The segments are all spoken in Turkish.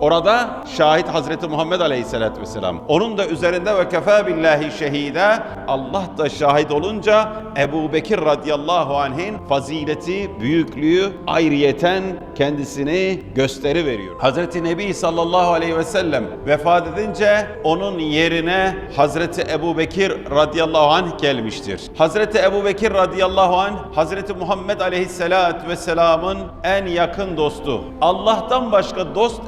Orada şahit Hazreti Muhammed Aleyhisselatü Vesselam. Onun da üzerinde ve kefa billahi şehide Allah da şahit olunca Ebu Bekir radıyallahu anh'in fazileti, büyüklüğü ayrıyeten kendisini gösteri veriyor. Hazreti Nebi sallallahu aleyhi ve sellem vefat edince onun yerine Hazreti Ebu Bekir radıyallahu anh gelmiştir. Hazreti Ebu Bekir radıyallahu anh Hazreti Muhammed aleyhisselatü vesselamın en yakın dostu. Allah'tan başka dost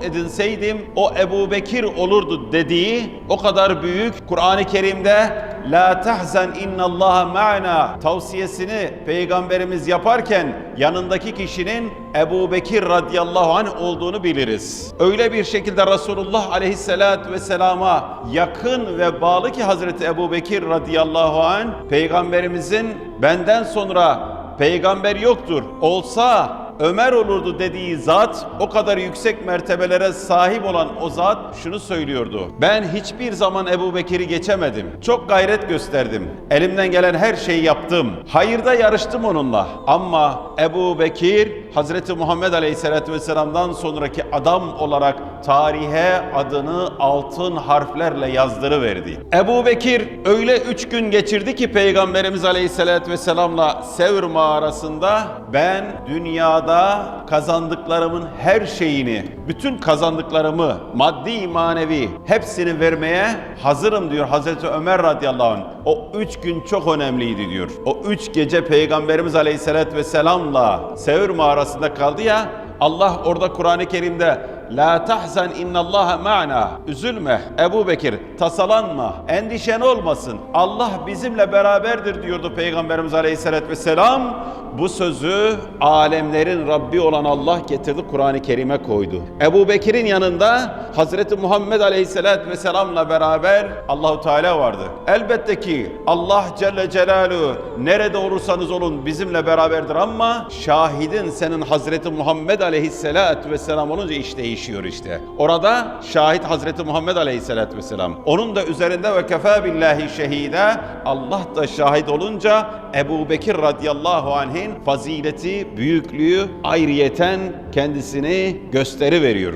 edinseydim o Ebu Bekir olurdu dediği o kadar büyük Kur'an-ı Kerim'de La tahzen innallaha ma'na tavsiyesini peygamberimiz yaparken yanındaki kişinin Ebu Bekir radıyallahu anh olduğunu biliriz. Öyle bir şekilde Resulullah aleyhissalatü vesselama yakın ve bağlı ki Hazreti Ebu Bekir radıyallahu anh peygamberimizin benden sonra peygamber yoktur. Olsa Ömer olurdu dediği zat o kadar yüksek mertebelere sahip olan o zat şunu söylüyordu. Ben hiçbir zaman Ebu Bekir'i geçemedim. Çok gayret gösterdim. Elimden gelen her şeyi yaptım. Hayırda yarıştım onunla. Ama Ebu Bekir Hazreti Muhammed Aleyhisselatü Vesselam'dan sonraki adam olarak tarihe adını altın harflerle yazdırıverdi. Ebu Bekir öyle üç gün geçirdi ki Peygamberimiz Aleyhisselatü Vesselam'la Sevr mağarasında ben dünyada kazandıklarımın her şeyini, bütün kazandıklarımı maddi manevi hepsini vermeye hazırım diyor Hazreti Ömer radıyallahu anh. O üç gün çok önemliydi diyor. O üç gece Peygamberimiz Aleyhisselatü Vesselam'la Sevr mağarasında kaldı ya Allah orada Kur'an-ı Kerim'de La tahzen innallaha ma'na. Üzülme Ebu Bekir, tasalanma, endişen olmasın. Allah bizimle beraberdir diyordu Peygamberimiz Aleyhisselatü Vesselam. Bu sözü alemlerin Rabbi olan Allah getirdi Kur'an-ı Kerim'e koydu. Ebu Bekir'in yanında Hazreti Muhammed Aleyhisselatü Vesselam'la beraber Allahu Teala vardı. Elbette ki Allah Celle Celaluhu nerede olursanız olun bizimle beraberdir ama şahidin senin Hazreti Muhammed Aleyhisselatü Vesselam olunca iş değişiyor işte. Orada şahit Hazreti Muhammed Aleyhisselatü Vesselam. Onun da üzerinde ve kefa billahi şehide Allah da şahit olunca Ebu Bekir radıyallahu anh'in fazileti, büyüklüğü ayrıyeten kendisini gösteri veriyor.